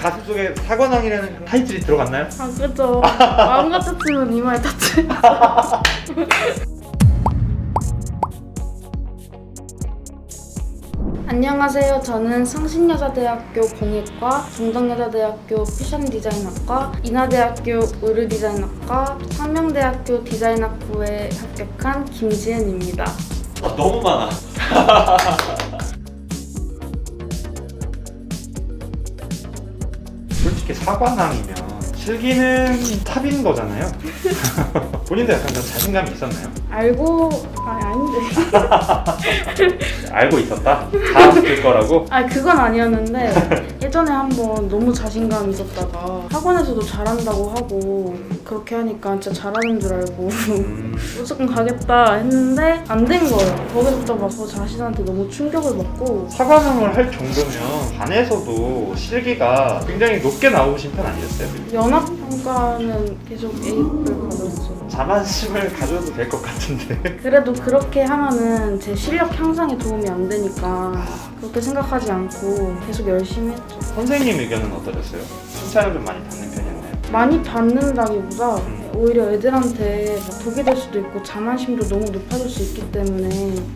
가슴 속에 사관왕이라는 타이틀이 들어갔나요? 아 그죠. 마음 같았으면 이마에 타투. 안녕하세요. 저는 성신여자대학교 공예과, 중덕여자대학교 패션 디자인학과, 인하대학교 의류디자인학과, 상명대학교 디자인학부에 합격한 김지은입니다. 아, 너무 많아. 사관왕이면 실기는 탑인 거잖아요. 본인도 약간 좀 자신감이 있었나요? 알고 아 아닌데. 알고 있었다? 다쓸 거라고? 아 그건 아니었는데 예전에 한번 너무 자신감 있었다가 학원에서도 잘한다고 하고 그렇게 하니까 진짜 잘하는 줄 알고 음, 무조건 가겠다 했는데 안 된 거예요. 거기서부터 막 저 자신한테 너무 충격을 받고 사관왕을 할 정도면 반에서도 실기가 굉장히 높게 나오신 편 아니었어요? 연합 평가는 계속 A를 받았죠. 자만심을 가져도 될 것 같은데 그래도 그렇게 하면은 제 실력 향상에 도움이 안 되니까 그렇게 생각하지 않고 계속 열심히 했죠. 선생님 의견은 어떠셨어요? 칭찬을 좀 많이 받는? 많이 받는다기보다 음. 오히려 애들한테 막 독이 될 수도 있고 자만심도 너무 높아질 수 있기 때문에.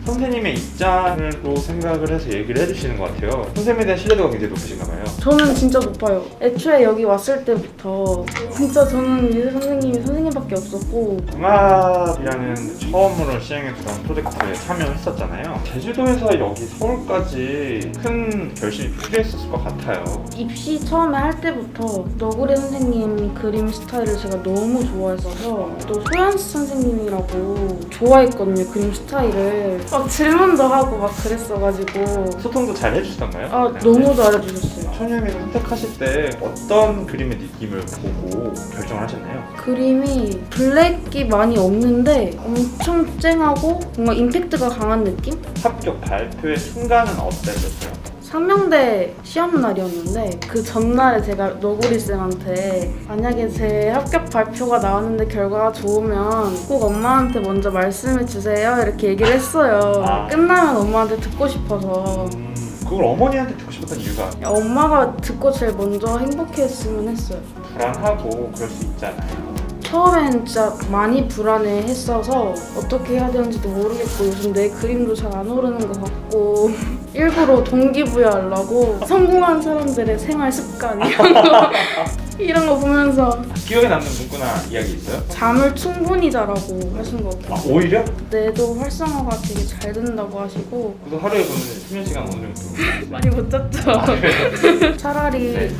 선생님의 입장으로 생각을 해서 얘기를 해주시는 것 같아요. 선생님에 대한 신뢰도가 굉장히 높으신가 봐요. 저는 진짜 높아요. 애초에 여기 왔을 때부터 진짜 저는 이 선생님이 선생님밖에 없었고. 동합이라는 처음으로 시행했던 프로젝트에 참여했었잖아요. 제주도에서 여기 서울까지 큰 결심이 필요했었을 것 같아요. 입시 처음에 할 때부터 너구리 선생님 그림 스타일을 제가 너무 좋아 했어서 또 소연스 선생님이라고 좋아했거든요 그림 스타일을 막 질문도 하고 막 그랬어가지고 소통도 잘 해주시던가요? 아 네. 너무 잘해주셨어요 천유미를 선택하실 때 어떤 그림의 느낌을 보고 결정을 하셨나요? 그림이 블랙이 많이 없는데 엄청 쨍하고 뭔가 임팩트가 강한 느낌? 합격 발표의 순간은 어땠었어요? 상명대 시험 날이었는데 그 전날에 제가 너구리 쌤한테 만약에 제 합격 발표가 나왔는데 결과가 좋으면 꼭 엄마한테 먼저 말씀해 주세요 이렇게 얘기를 했어요. 아. 끝나면 엄마한테 듣고 싶어서 음, 그걸 어머니한테 듣고 싶었던 이유가 엄마가 듣고 제일 먼저 행복했으면 했어요. 불안하고 그럴 수 있잖아요. 처음엔 진짜 많이 불안해했어서 어떻게 해야 되는지도 모르겠고 요즘 내 그림도 잘 안 오르는 것 같고 일부러 동기부여하려고 성공한 사람들의 생활 습관 이런 거 이런 거 보면서 기억에 남는 문구나 이야기 있어요? 잠을 충분히 자라고 하신 것아 같아요. 오히려? 뇌도 활성화가 되게 잘 된다고 하시고 그래서 하루에 보는 수면 시간 어느 정도? 많이 못 잤죠. 아? 차라리 네.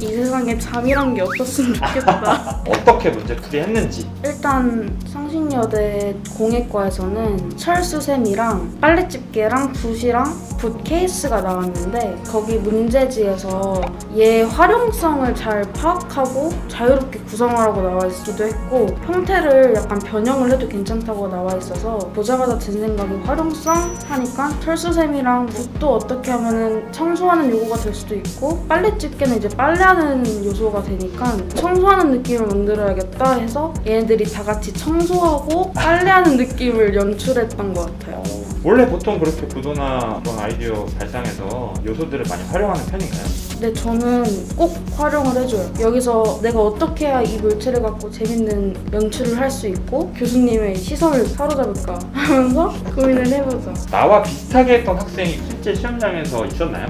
이 세상에 잠이란 게 없었으면 좋겠다. 어떻게 문제 풀이했는지 일단 성신여대 공예과에서는 철수샘이랑 빨래집게랑 붓이랑 붓 케이스가 나왔는데 거기 문제지에서 얘 활용성을 잘 파악하고 자유롭게 구성하라고 나와 있기도 했고 형태를 약간 변형을 해도 괜찮다고 나와 있어서 보자마자 든 생각이 활용성 하니까 철수샘이랑 붓도 어떻게 하면은 청소하는 요소가 될 수도 있고 빨래 집게는 이제 빨래하는 요소가 되니까 청소하는 느낌을 만들어야겠다 해서 얘네들이 다 같이 청소하고 빨래하는 느낌을 연출했던 것 같아요. 원래 보통 그렇게 구도나 그런 아이디어 발상에서 요소들을 많이 활용하는 편인가요? 근데 저는 꼭 활용을 해줘요. 여기서 내가 어떻게 해야 이 물체를 갖고 재밌는 연출을 할 수 있고 교수님의 시선을 사로잡을까 하면서 고민을 해보죠. 나와 비슷하게 했던 학생이 실제 시험장에서 있었나요?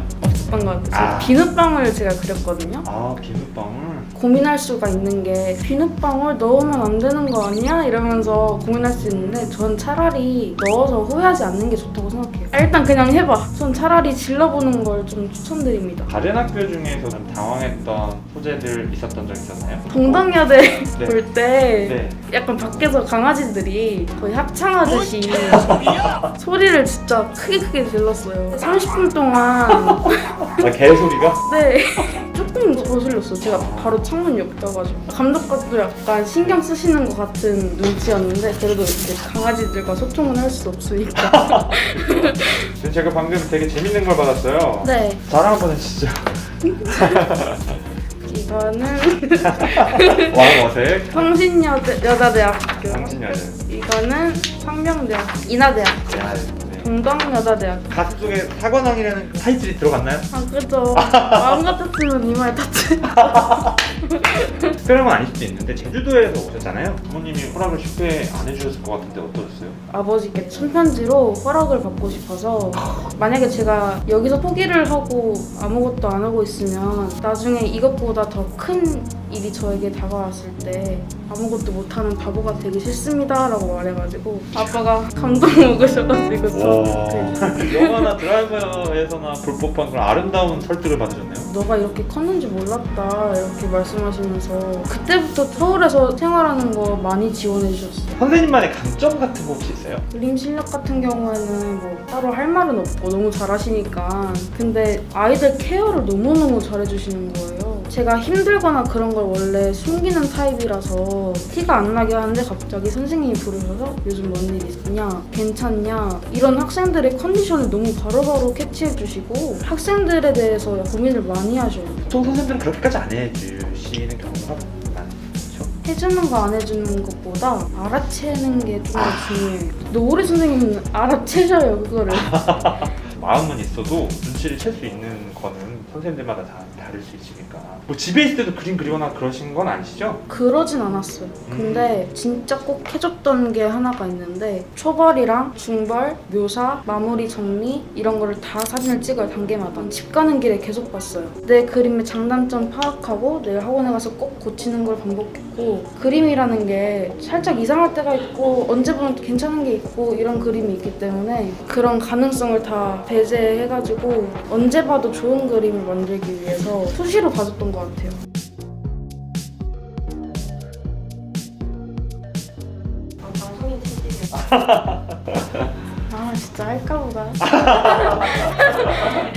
어떤 것 같아요. 아. 비눗방울 제가 그렸거든요. 아 비눗방울 고민할 수가 있는 게 비눗방울 넣으면 안 되는 거 아니야? 이러면서 고민할 수 있는데 전 차라리 넣어서 후회하지 않는 게 좋다고 생각해요. 아, 일단 그냥 해봐. 전 차라리 질러보는 걸 좀 추천드립니다. 다른 학교 중에서 좀 당황했던 소재들 있었던 적 있었나요? 동덕여대 네. 볼 때 네. 약간 밖에서 강아지들이 거의 합창하듯이 소리를 진짜 크게 크게 질렀어요. 30분 동안 아 개 소리가? 네 조금 거슬렸어. 제가 바로 창문 옆 가가지고 감독과도 약간 신경 쓰시는 것 같은 눈치였는데 그래도 이렇게 강아지들과 소통은 할 수 없으니까. 제가 방금 되게 재밌는 걸 받았어요. 네 자랑 한번 해주시죠. 이거는 왕 어색 성신여대 여자대학교. 당신 여자. 이거는 상명대학 인하대학. 네. 동덕여자대학. 가슴 속에 사관왕이라는 타이틀이 들어갔나요? 아 그죠. 마음 같았으면 이마에 닿지. 특별한 건 아닐 수도 있는데 제주도에서 오셨잖아요. 부모님이 허락을 쉽게 안 해주셨을 것 같은데 어떠셨어요? 아버지께 손편지로 허락을 받고 싶어서 만약에 제가 여기서 포기를 하고 아무것도 안 하고 있으면 나중에 이것보다 더 큰 일이 저에게 다가왔을 때 아무것도 못하는 바보가 되기 싫습니다 라고 말해가지고 아빠가 감동 먹으셔가지고 좀 그, 영화나 드라마에서나 볼 법한 그런 아름다운 설득을 받으셨네요. 너가 이렇게 컸는지 몰랐다 이렇게 말씀하시면서 그때부터 서울에서 생활하는 거 많이 지원해 주셨어요. 선생님만의 강점 같은 거 혹시 있어요? 그림 실력 같은 경우에는 뭐 따로 할 말은 없고 너무 잘하시니까 근데 아이들 케어를 너무너무 잘해주시는 거예요 제가 힘들거나 그런 걸 원래 숨기는 타입이라서 티가 안 나게 하는데 갑자기 선생님이 부르셔서 요즘 뭔 일 있냐? 괜찮냐? 이런 학생들의 컨디션을 너무 바로바로 캐치해 주시고 학생들에 대해서 고민을 많이 하셔요. 보통 선생님들은 그렇게까지 안 해주시는 경우가 많죠. 해주는 거 안 해주는 것보다 알아채는 게 좀 더 중요해요. 노을의 선생님은 알아채셔요 그거를. 마음은 있어도 눈치를 챌 수 있는 거는 선생님들마다 다 다를 수 있으니까. 뭐 집에 있을 때도 그림 그리거나 그러신 건 아니시죠? 그러진 않았어요. 근데 진짜 꼭 해줬던 게 하나가 있는데 초벌이랑 중벌, 묘사, 마무리 정리 이런 거를 다 사진을 찍어요 단계마다. 집 가는 길에 계속 봤어요. 내 그림의 장단점 파악하고 내일 학원에 가서 꼭 고치는 걸 반복했고 그림이라는 게 살짝 이상할 때가 있고 언제 보면 괜찮은 게 있고 이런 그림이 있기 때문에 그런 가능성을 다 배제해가지고 언제 봐도 좋은 그림을 만들기 위 해서 수시로 봐줬던 것 같아요. 방송인 체질이요. 아 진짜 할까 보다.